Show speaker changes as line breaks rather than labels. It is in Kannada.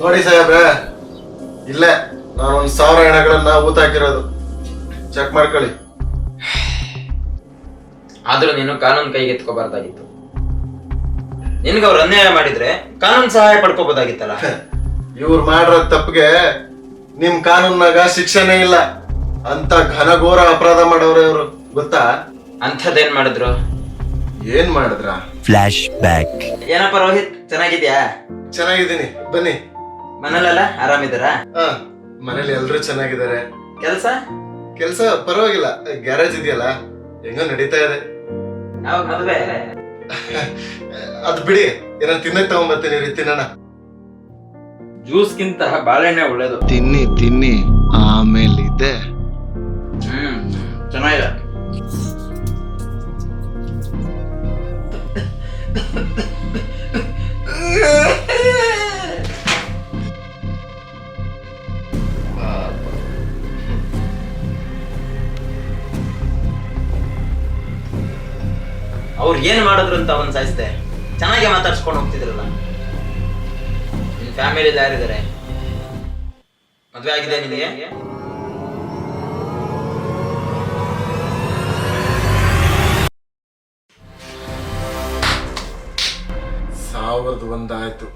ನೋಡಿ ಸಾಹೇಬ್ರೆ ಇಲ್ಲ ನಾನು ಒಂದ್ ಸಾವಿರ ಹೆಣಗಳನ್ನ ಊತ ಹಾಕಿರೋದು. ಚೆಕ್ ಮಾಡ್ಕೊಳ್ಳಿ.
ಆದ್ರೂ ನೀನು ಕಾನೂನು ಕೈಗೆ ಎತ್ಕೋಬಾರ್ದಾಗಿತ್ತು. ನಿನ್ಗೆ ಅವ್ರು ಅನ್ಯಾಯ ಮಾಡಿದ್ರೆ ಕಾನೂನು ಸಹಾಯ ಪಡ್ಕೋಬೋದಾಗಿತ್ತಲ್ಲ?
ಇವ್ರು ಮಾಡಿರೋ ತಪ್ಪಿಗೆ ನಿಮ್ ಕಾನೂನಾಗ ಶಿಕ್ಷೆನೇ ಇಲ್ಲ. ಅಂತ ಘನಘೋರ ಅಪರಾಧ ಮಾಡೋರು ಇವ್ರು. ಗೊತ್ತಾ?
ಅಂಥದ್ದೇನ್ ಮಾಡಿದ್ರು?
ಏನ್ ಮಾಡಿದ್ರ?
Flashback.
ಏನಪ್ಪ ರೋಹಿತ್ ಚೆನ್ನಾಗಿದ್ಯಾ?
ಚೆನ್ನಾಗಿದ್ದೀನಿ. ಬನ್ನಿ.
ಮನೇಲೆಲ್ಲ ಆರಾಮಿದ್ದಾರಾ?
ಹಾ ಮನೇಲಿ ಎಲ್ರು ಚೆನ್ನಾಗಿದ್ದಾರೆ.
ಕೆಲಸ?
ಕೆಲ್ಸ ಪರವಾಗಿಲ್ಲ ಗ್ಯಾರೇಜ್ ಇದೆಯಲ್ಲ ಹೆಂಗೋ ನಡೀತಾ ಇದೆ.
ಯಾವಾಗ ಮದುವೆ?
ಅದ್ ಬಿಡಿ ಏನೋ ತಿನ್ನಕ್ ತಗೊಂಬರ್ತೀನಿ ರೀ ತಿನ್ನೋಣ.
ಜ್ಯೂಸ್ಗಿಂತ ಬಾಳೆಣ್ಣೆ ಒಳ್ಳೇದು.
ತಿನ್ನಿ ತಿನ್ನಿ ಆಮೇಲೆ ಇದೆ.
ಹ್ಮ್ ಚೆನ್ನಾಗಿದೆ. ಅವ್ರು ಏನ್ ಮಾಡಿದ್ರು ಅಂತ ಅವನ್ ಸಾಯಿಸ್ದೆ. ಚೆನ್ನಾಗಿ ಮಾತಾಡ್ಸ್ಕೊಂಡು ಹೋಗ್ತಿದ್ರಲ್ಲ. ನಿನ್ ಫ್ಯಾಮಿಲಿ ಯಾರಿದ್ದಾರೆ? ಮದ್ವೆ ಆಗಿದೆ ನಿಮಗೆ?
ಸಾವಿರದ ಒಂದಾಯ್ತು.